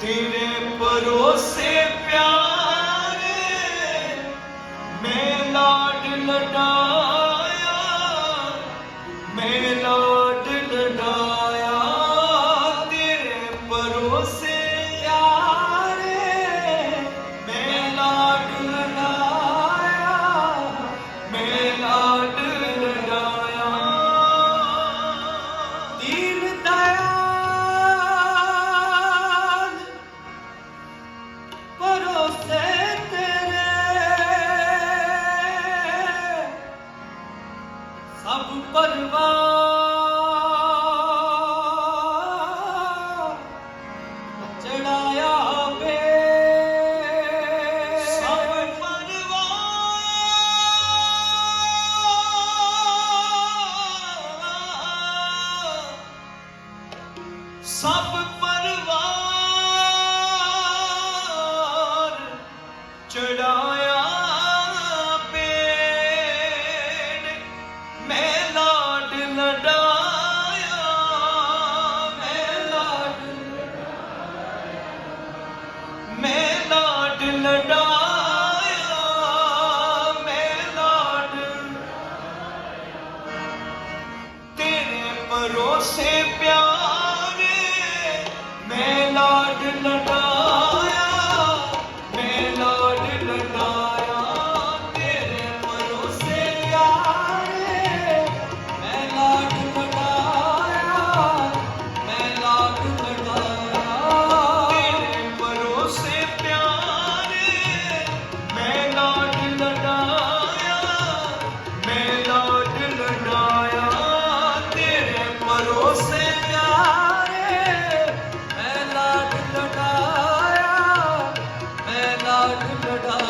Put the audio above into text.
ਤੇਰੇ ਪਰੋਸੇ ਪਿਆਰੇ ਮੈਂ ਲਾਡ ਲਡਾ ਸਭ ਪਰਵਾਹ ਚੜਾਇਆ ਵੇ ਸਭ ਪਰਵਾਹ ਸਭ ਤੇਰੇ ਪਰੋਸੇ ਪਿਆਰੇ ਮੈਂ ਲਾਡ ਲਡਾ Oh.